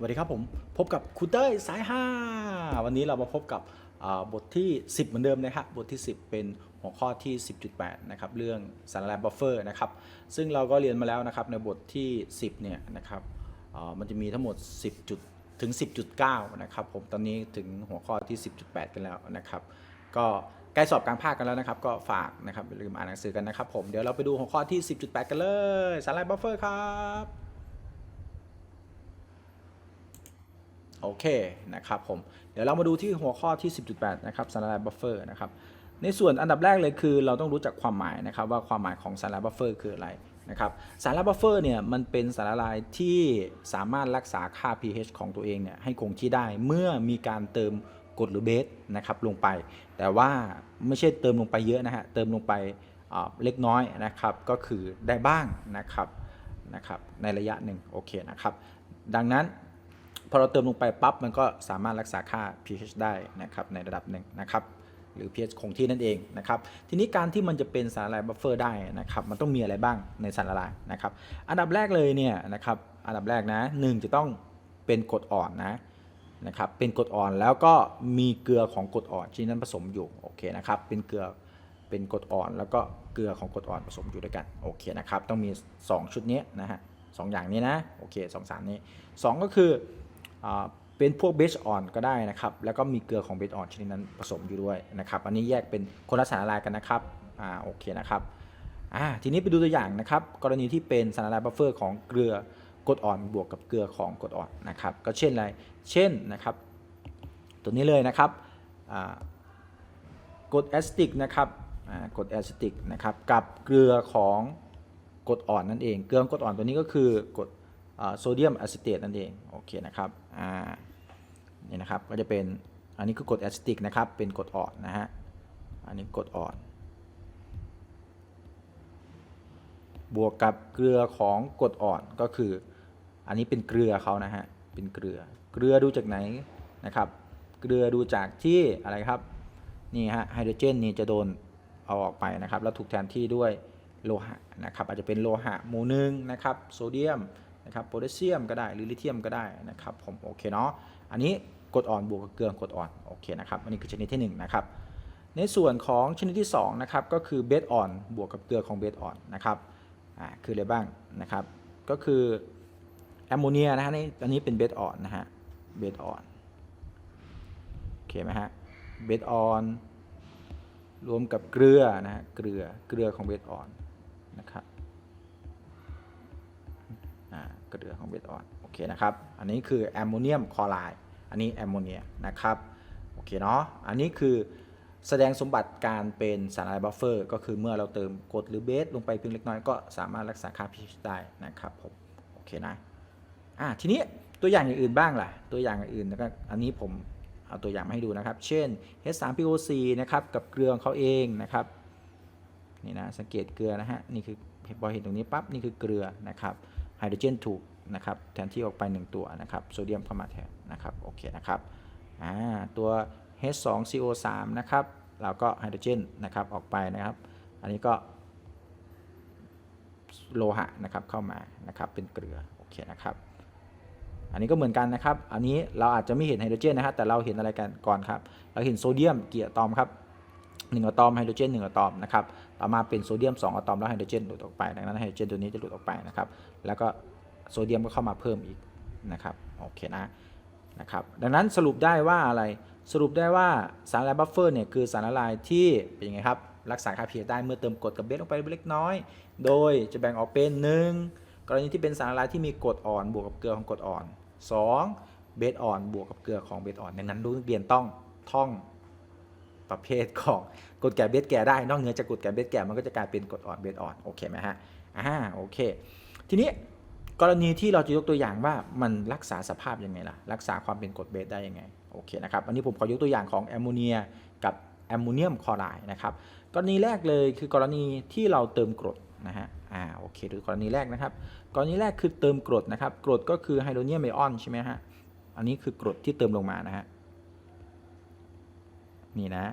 สวัสดีครับผมพบกับครูเต้ยสาย 5 วันนี้เรามาพบกับบทที่ 10 เหมือนเดิมนะครับบทที่ 10 เป็นหัวข้อที่ 10.8 นะครับ เรื่องสารแลบัฟเฟอร์นะครับ ซึ่งเราก็เรียนมาแล้วนะครับในบทที่ 10 เนี่ยนะครับมันจะมีทั้งหมด 10 จุดถึง 10.9 นะครับผมตอนนี้ถึงหัวข้อที่ 10.8 กันแล้วนะครับ ก็ใกล้สอบกลางภาคกันแล้วนะครับ ก็ฝากนะครับอย่าลืมอ่านหนังสือกันนะครับผมเดี๋ยวเราไปดูหัวข้อที่ 10.8 กันเลยสารแลบัฟเฟอร์ครับ โอเคนะครับผมเดี๋ยวเรามาดูที่หัวข้อที่ 10.8 นะครับสารลายบัฟเฟอร์นะครับในส่วนอันดับแรกเลยคือเราต้องรู้จักความหมายนะครับว่าความหมายของสารลายบัฟเฟอร์คืออะไรนะครับสารลายบัฟเฟอร์เนี่ยมันเป็นสารละลายที่สามารถรักษาค่า pH ของตัวเองเนี่ยให้คงที่ได้เมื่อมีการเติมกรดหรือเบสนะครับลงไป แต่ว่าไม่ใช่เติมลงไปเยอะนะฮะเติมลงไปเล็กน้อยนะครับก็คือได้บ้างนะครับนะครับในระยะหนึ่งโอเคนะครับดังนั้น พอเราเติมลงไปปั๊บมันก็สามารถรักษาค่า pH ได้นะครับในระดับหนึ่งนะครับหรือ pH คงที่นั่นเองนะครับทีนี้การที่มันจะเป็นสารละลายบัฟเฟอร์ได้นะครับมันต้องมีอะไรบ้างในสารละลายนะครับอันดับแรกเลยเนี่ยนะครับอันดับแรกนะหนึ่งจะต้องเป็นกรดอ่อนนะนะครับเป็นกรดอ่อนแล้วก็มีเกลือของกรดอ่อนที่นั้นผสมอยู่โอเคนะครับเป็นเกลือเป็นกรดอ่อนแล้วก็เกลือของกรดอ่อนผสมอยู่ด้วยกันโอเคนะครับต้องมี 2 ชุดนี้นะฮะสองอย่างนี้นะโอเคสองสารนี้สองก็คือ เป็นพวกเบสอ่อนก็ได้นะครับ แล้วก็มีเกลือของเบสอ่อนชนิดนั้นผสมอยู่ด้วยนะครับ อันนี้แยกเป็นคนละสารละลายกันนะครับ อ่า โอเคนะครับ อ่า ทีนี้ไปดูตัวอย่างนะครับ กรณีที่เป็นสารละลายบัฟเฟอร์ของเกลือกรดอ่อนบวกกับเกลือของกรดอ่อนนะครับ ก็เช่นอะไร เช่นนะครับ ตัวนี้เลยนะครับ อ่ากรดแอสติกนะครับ อ่ากรดแอสติกนะครับ กับเกลือของกรดอ่อนนั่นเอง เกลือกรดอ่อนตัวนี้ก็คือกรดโซเดียมอะซิเตตนั่นเอง โอเคนะครับ อ่านี่นะครับก็จะเป็นอันนี้คือกรดแอซิติกนะครับเป็นกรดอ่อนนะฮะอันนี้กรดอ่อนบวกกับเกลือของกรดอ่อนก็คือ อันนี้เป็นเกลือเขานะฮะเป็นเกลือ เกลือดูจากไหนนะครับ เกลือดูจากที่อะไรครับนี่ฮะไฮโดรเจนนี่จะโดนเอาออกไปนะครับ แล้วถูกแทนที่ด้วยโลหะนะครับ อาจจะเป็นโลหะหมู่หนึ่งนะครับ โซเดียม นะครับโพแทสเซียมก็ได้หรือลิเธียมก็ได้นะครับผมโอเคเนาะอันนี้กรดอ่อนบวกกับเกลือกรดอ่อนโอเคนะครับอันนี้คือชนิดที่หนึ่งนะครับในส่วนของชนิดที่สองนะครับก็คือเบสอ่อนบวกกับเกลือของเบสอ่อนนะครับอ่าคืออะไรบ้างนะครับก็คือแอมโมเนียนะฮะนี่อันนี้เป็นเบสอ่อนนะฮะเบสอ่อนโอเคไหมฮะเบสอ่อนรวมกับเกลือนะฮะเกลือเกลือของเบสอ่อนนะครับ เกลือของเบสออนโอเคนะครับ อันนี้คือแอมโมเนียมคลอไรด์อันนี้แอมโมเนียนะครับโอเคเนาะอันนี้คือแสดงสมบัติการเป็นสารละลายบัฟเฟอร์ก็คือเมื่อเราเติมกรดหรือเบสลงไปเพียงเล็กน้อยก็สามารถรักษาค่า pH ได้นะครับผมโอเคนะอ่าทีนี้ตัวอย่างอย่างอื่นบ้างล่ะ ตัวอย่างอย่างอื่นนะครับอันนี้ผมเอาตัวอย่างมาให้ดูนะครับ เช่น H3POC นะครับกับเกลือของเขาเองนะครับนี่นะสังเกตเกลือนะฮะนี่คือพอเห็นตรงนี้ปั๊บนี่คือเกลือนะครับ ไฮโดรเจนถูกนะครับแทนที่ออกไป 1 ตัวนะครับโซเดียมเข้ามาแทนนะครับโอเคนะครับอ่าตัว H2CO3 นะครับเราก็ไฮโดรเจนนะครับออกไปนะครับ อันนี้ก็โลหะนะครับเข้ามานะครับเป็นเกลือโอเคนะครับอันนี้ก็เหมือนกันนะครับ อันนี้เราอาจจะไม่เห็นไฮโดรเจนนะครับแต่เราเห็นอะไรกันก่อนครับ เราเห็นโซเดียมกี่อะตอมครับ1อะตอมไฮโดรเจน1อะตอมนะครับ ต่อมาเป็นโซเดียม2อะตอมแล้วไฮโดรเจนหลุดออกไป ดังนั้นไฮโดรเจนตัวนี้จะหลุดออกไปนะครับ แล้วก็โซเดียมก็เข้ามาเพิ่มอีกนะครับโอเคนะนะครับดังนั้นสรุปได้ว่าอะไรสรุปได้ว่าสารละลายบัฟเฟอร์เนี่ยคือสารละลายที่เป็นยังไงครับรักษาค่า pH ได้เมื่อเติมกรดกับเบสลงไปเล็กน้อย โดยจะแบ่งออกเป็นหนึ่งกรณีที่เป็นสารละลายที่มีกรดอ่อนบวกกับเกลือของกรดอ่อน 2. เบสอ่อนบวกกับเกลือของเบสอ่อนดังนั้นรู้นักเรียนต้องท่องประเภทของกรดแก่เบสแก่ได้ นอกเหนือจากกรดแก่เบสแก่มันก็จะกลายเป็นกรดอ่อนเบสอ่อนโอเคไหมฮะอ่าโอเค ทีนี้กรณีที่เราจะยกตัวอย่างว่ามันรักษาสภาพยังไงล่ะ รักษาความเป็นกรดเบสได้ยังไง โอเคนะครับ อันนี้ผมขอยกตัวอย่างของแอมโมเนียกับแอมโมเนียมคลอไรด์นะครับ กรณีแรกเลยคือกรณีที่เราเติมกรดนะฮะ อ่า โอเคดูกรณีแรกนะครับ กรณีแรกคือเติมกรดนะครับ กรดก็คือไฮโดรเนียมไอออนใช่ไหมฮะ อันนี้คือกรดที่เติมลงมานะฮะ นี่นะ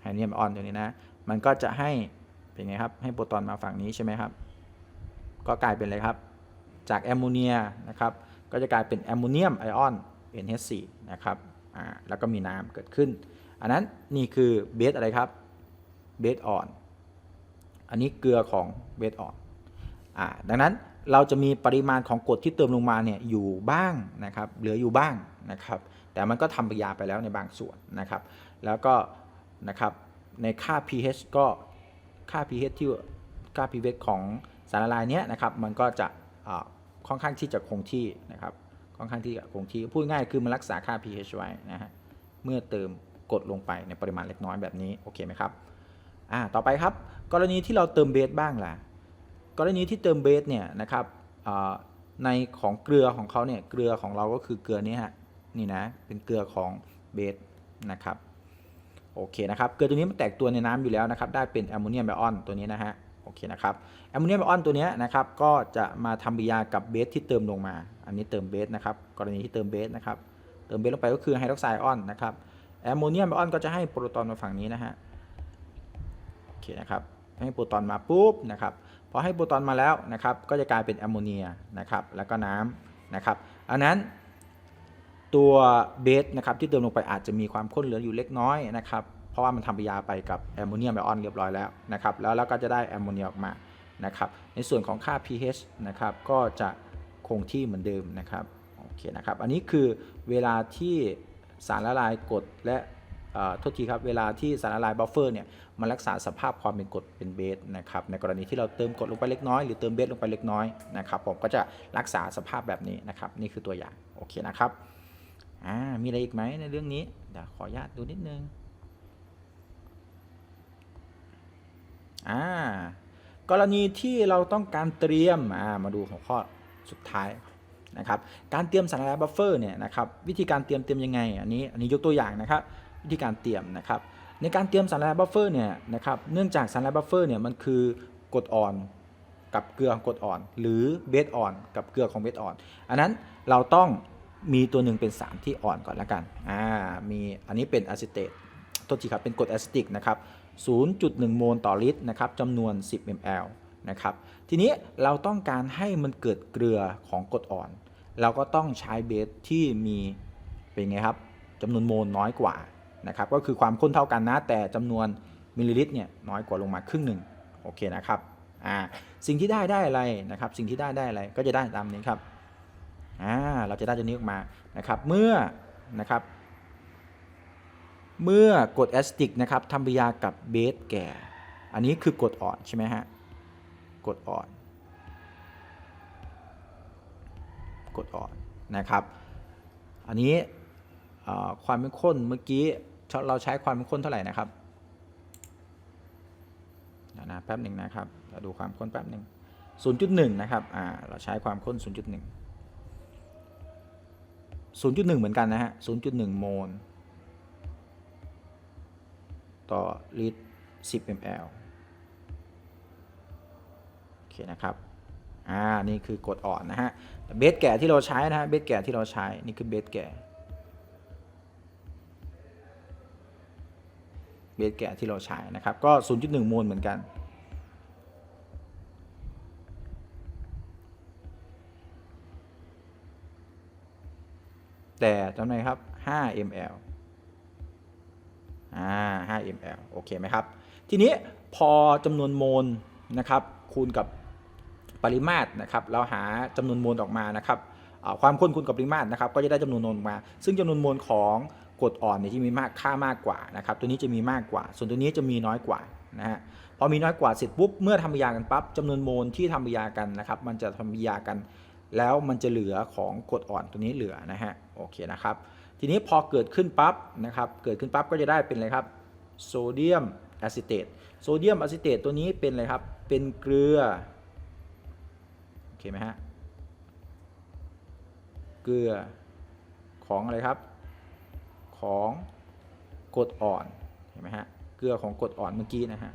ไฮโดรเนียมไอออนตัวนี้นะ มันก็จะให้เป็นไงครับ ให้โปรตอนมาฝั่งนี้ใช่ไหมครับ ก็กลายเป็นอะไรครับ จากแอมโมเนียนะครับ ก็จะกลายเป็นแอมโมเนียมไอออน NH4 นะครับอ่าแล้วก็มีน้ำเกิดขึ้น อันนั้นนี่คือเบสอะไรครับเบสอ่อน อันนี้เกลือของเบสอ่อนอ่าดังนั้นเราจะมีปริมาณของกรดที่เติมลงมาเนี่ยอยู่บ้างนะครับเหลืออยู่บ้างนะครับ แต่มันก็ทำปฏิกิริยาไปแล้วในบางส่วนนะครับ แล้วก็นะครับในค่า pH ก็ค่า pH ที่ค่า pH ของ สารละลายเนี้ยนะครับมันก็จะค่อนข้างที่จะคงที่นะครับค่อนข้างที่จะคงที่พูดง่ายคือมันรักษาค่า pH ไว้นะฮะเมื่อเติมกดลงไปในปริมาณเล็กน้อยแบบนี้โอเคไหมครับอ่าต่อไปครับ กรณีที่เราเติมเบสบ้างล่ะกรณีที่เติมเบสเนี่ยนะครับในของเกลือของเขาเนี่ยเกลือของเราก็คือเกลือนี้ฮะนี่นะเป็นเกลือของเบสนะครับโอเคนะครับเกลือตัวนี้มันแตกตัวในน้ำอยู่แล้วนะครับได้เป็นแอมโมเนียมไบออนตัวนี้นะฮะ โอเคนะครับแอมโมเนียมไบออนตัวนี้นะครับก็จะมาทำปฏิกิริยากับเบสที่เติมลงมา อันนี้เติมเบสนะครับกรณีที่เติมเบสนะครับเติมเบสลงไปก็คือไฮดรอกไซด์อออนนะครับแอมโมเนียมไบออนก็จะให้โปรตอนมาฝั่งนี้นะฮะโอเคนะครับให้โปรตอนมาปุ๊บนะครับพอให้โปรตอนมาแล้วนะครับก็จะกลายเป็นแอมโมเนียนะครับแล้วก็น้ำนะครับอันนั้นตัวเบสนะครับที่เติมลงไปอาจจะมีความข้นเหลืออยู่เล็กน้อยนะครับ ราะว่ามันทำปฏิกิริยาไปกับแอมโมเนียมไอออนเรียบร้อยแล้วนะครับแล้วเราก็จะได้แอมโมเนียออกมานะครับในส่วนของค่า pH นะครับก็จะคงที่เหมือนเดิมนะครับโอเคนะครับอันนี้คือเวลาที่สารละลายกรดและโทษทีครับเวลาที่สารละลายบัฟเฟอร์เนี่ยมันรักษาสภาพความเป็นกรดเป็นเบสนะครับในกรณีที่เราเติมกรดลงไปเล็กน้อยหรือเติมเบสลงไปเล็กน้อยนะครับผมก็จะรักษาสภาพแบบนี้นะครับนี่คือตัวอย่างโอเคนะครับอ่ามีอะไรอีกไหมในเรื่องนี้เดี๋ยวขออนุญาตดูนิดนึง อ่ากรณีที่เราต้องการเตรียมอ่ามาดูหัวข้อสุดท้ายนะครับการเตรียมสารละลายบัฟเฟอร์เนี่ยนะครับวิธีการเตรียมเตรียมยังไงอันนี้อันนี้ยกตัวอย่างนะครับวิธีการเตรียมนะครับในการเตรียมสารละลายบัฟเฟอร์เนี่ยนะครับเนื่องจากสารละลายบัฟเฟอร์เนี่ยมันคือกรดอ่อนกับเกลือของกรดอ่อน หรือเบสอ่อนกับเกลือของเบสอ่อน อันนั้นเราต้องมีตัวหนึ่งเป็นสารที่อ่อนก่อนละกันอ่ามีอันนี้เป็นอะซิเตตโทษทีครับเป็นกรดแอซิติกนะครับ 0.1 โมลต่อลิตรนะครับจำนวน 10 ml นะครับ ทีนี้เราต้องการให้มันเกิดเกลือของกรดอ่อน เราก็ต้องใช้เบสที่มีเป็นไงครับจำนวนโมลน้อยกว่านะครับ ก็คือความข้นเท่ากันนะ แต่จำนวนมิลลิลิตรเนี่ยน้อยกว่าลงมาครึ่งหนึ่งโอเคนะครับอ่าสิ่งที่ได้ได้อะไรนะครับ สิ่งที่ได้ได้อะไรก็จะได้ตามนี้ครับอ่าเราจะได้ตัวนี้ออกมานะครับ เมื่อนะครับ เมื่อกดแอสติกนะครับทำปฏิกิริยากับเบสแก่ อันนี้คือกดอ่อนใช่ไหมฮะ กดอ่อน กดอ่อนนะครับ อันนี้ความเป็นข้นเมื่อกี้เราใช้ความเป็นข้นเท่าไหร่นะครับนะแป๊บหนึ่งนะครับเราดูความข้นแป๊บหนึ่ง0.1 นะครับ อ่า เราใช้ความข้น 0.1 0.1 เหมือนกันนะฮะ 0.1 โมล ต่อลิตร 10 ml โอเคนะครับ อ่า นี่คือกดอ่อนนะฮะ เบสแก่ที่เราใช้นะฮะ เบสแก่ที่เราใช้ นี่คือเบสแก่ เบสแก่ที่เราใช้นะครับ ก็ 0.1 โมลเหมือนกันแต่จำไหนครับ 5 ml อ่า5 ml โอเคไหมครับ ทีนี้พอจำนวนโมลนะครับ คูณกับปริมาตรนะครับ เราหาจำนวนโมลออกมานะครับความข้นคูณกับปริมาตรนะครับ ก็จะได้จำนวนโมลออกมา ซึ่งจำนวนโมลของกรดอ่อนเนี่ยที่มีมากค่ามากกว่านะครับ ตัวนี้จะมีมากกว่า ส่วนตัวนี้จะมีน้อยกว่านะฮะพอมีน้อยกว่าเสร็จปุ๊บเมื่อทำปฏิกิริยากันปั๊บจำนวนโมลที่ทำปฏิกิริยากันนะครับ มันจะทำปฏิกิริยากัน แล้วมันจะเหลือของกรดอ่อนตัวนี้เหลือนะฮะโอเคนะครับ ทีนี้พอเกิดขึ้นปั๊บนะครับเกิดขึ้นปั๊บก็จะได้เป็นอะไรครับโซเดียมอะซิเตตโซเดียมอะซิเตตตัวนี้เป็นอะไรครับเป็นเกลือโอเคไหมฮะเกลือของอะไรครับของกรดอ่อนเห็นไหมฮะเกลือของกรดอ่อนเมื่อกี้นะฮะ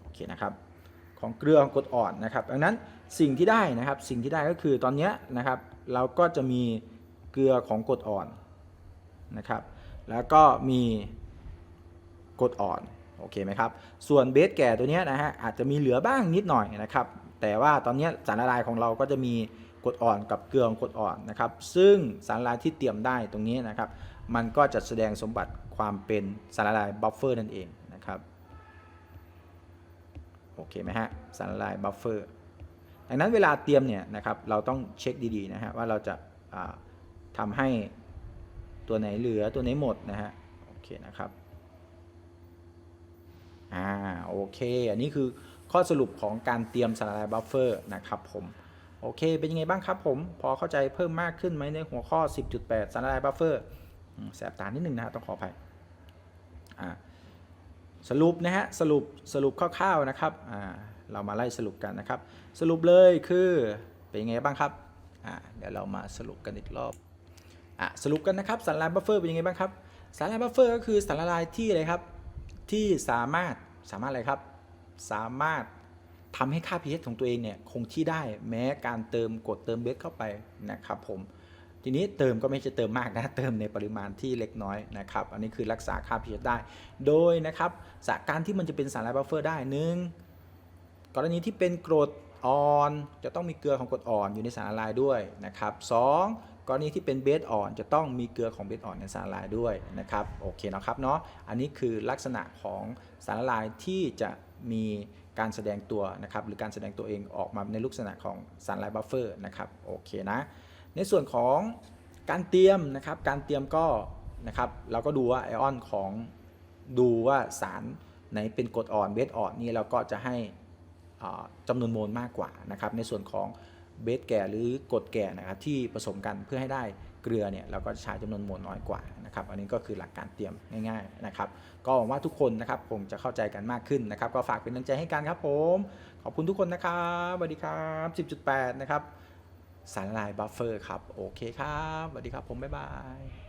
โอเคนะครับของเกลือของกรดอ่อนนะครับดังนั้น สิ่งที่ได้นะครับสิ่งที่ได้ก็คือตอนนี้นะครับเราก็จะมีเกลือของกรดอ่อนนะครับแล้วก็มีกรดอ่อนโอเคไหมครับส่วนเบสแก่ตัวนี้นะฮะอาจจะมีเหลือบ้างนิดหน่อยนะครับแต่ว่าตอนนี้สารละลายของเราก็จะมีกรดอ่อนกับเกลือของกรดอ่อนนะครับซึ่งสารละลายที่เตรียมได้ตรงนี้นะครับมันก็จะแสดงสมบัติความเป็นสารละลายบัฟเฟอร์นั่นเองนะครับโอเคไหมฮะสารละลายบัฟเฟอร์ ดังนั้นเวลาเตรียมเนี่ยนะครับเราต้องเช็คดีๆนะฮะว่าเราจะาทำให้ตัวไหนเหลือตัวไหนหมดนะฮะโอเคนะครับอ่าโอเค อันนี้คือข้อสรุปของการเตรียมสารละลายบัฟเฟอร์นะครับผมโอเค เป็นยังไงบ้างครับผม พอเข้าใจเพิ่มมากขึ้นไหมในหัวข้อ 10.8 สารละลายบัฟเฟอร์แสบตานิดนึงนะฮะต้องขออภัยอ่าสรุปนะฮะสรุปสรุปคร่าวๆนะครับอ่า เรามาไล่สรุปกันนะครับ สรุปเลยคือเป็นยังไงบ้างครับอ่าเดี๋ยวเรามาสรุปกันอีกรอบอะสรุปกันนะครับสารละลายบัฟเฟอร์เป็นยังไงบ้างครับ สารละลายบัฟเฟอร์ก็คือสารละลายที่อะไรครับ ที่สามารถสามารถอะไรครับ สามารถทำให้ค่า pH ของตัวเองเนี่ยคงที่ได้แม้การเติมกดเติมเบสเข้าไปนะครับผมทีนี้เติมก็ไม่ใช่เติมมากนะ เติมในปริมาณที่เล็กน้อยนะครับ อันนี้คือรักษาค่า pH ได้ โดยนะครับจากการที่มันจะเป็นสารละลายบัฟเฟอร์ได้หนึ่ง กรณีที่เป็นกรดอ่อน จะต้องมีเกลือของกรดอ่อนอยู่ในสารละลายด้วยนะครับสองกรณีที่เป็นเบสอ่อน จะต้องมีเกลือของเบสอ่อนในสารละลายด้วยนะครับโอเคนะครับเนาะอันนี้คือลักษณะของสารละลายที่จะมีการแสดงตัวนะครับหรือการแสดงตัวเองออกมาในลักษณะของสารละลายบัฟเฟอร์นะครับโอเคนะในส่วนของการเตรียมนะครับการเตรียมก็นะครับเราก็ดูว่าไอออนของดูว่าสารไหนเป็นกรดอ่อนเบสอ่อนนี่เราก็จะให้ จำนวนโมลมากกว่านะครับในส่วนของเบสแก่หรือกรดแก่นะครับที่ผสมกันเพื่อให้ได้เกลือเนี่ยเราก็ใช้จำนวนโมลน้อยกว่านะครับอันนี้ก็คือหลักการเตรียมง่ายๆนะครับก็หวังว่าทุกคนนะครับคงจะเข้าใจกันมากขึ้นนะครับ ก็ฝากเป็นกำลังใจให้กันครับผม ขอบคุณทุกคนนะครับสวัสดีครับ 10.8 นะครับสารละลายบัฟเฟอร์ครับ โอเคครับสวัสดีครับผมบ๊ายบาย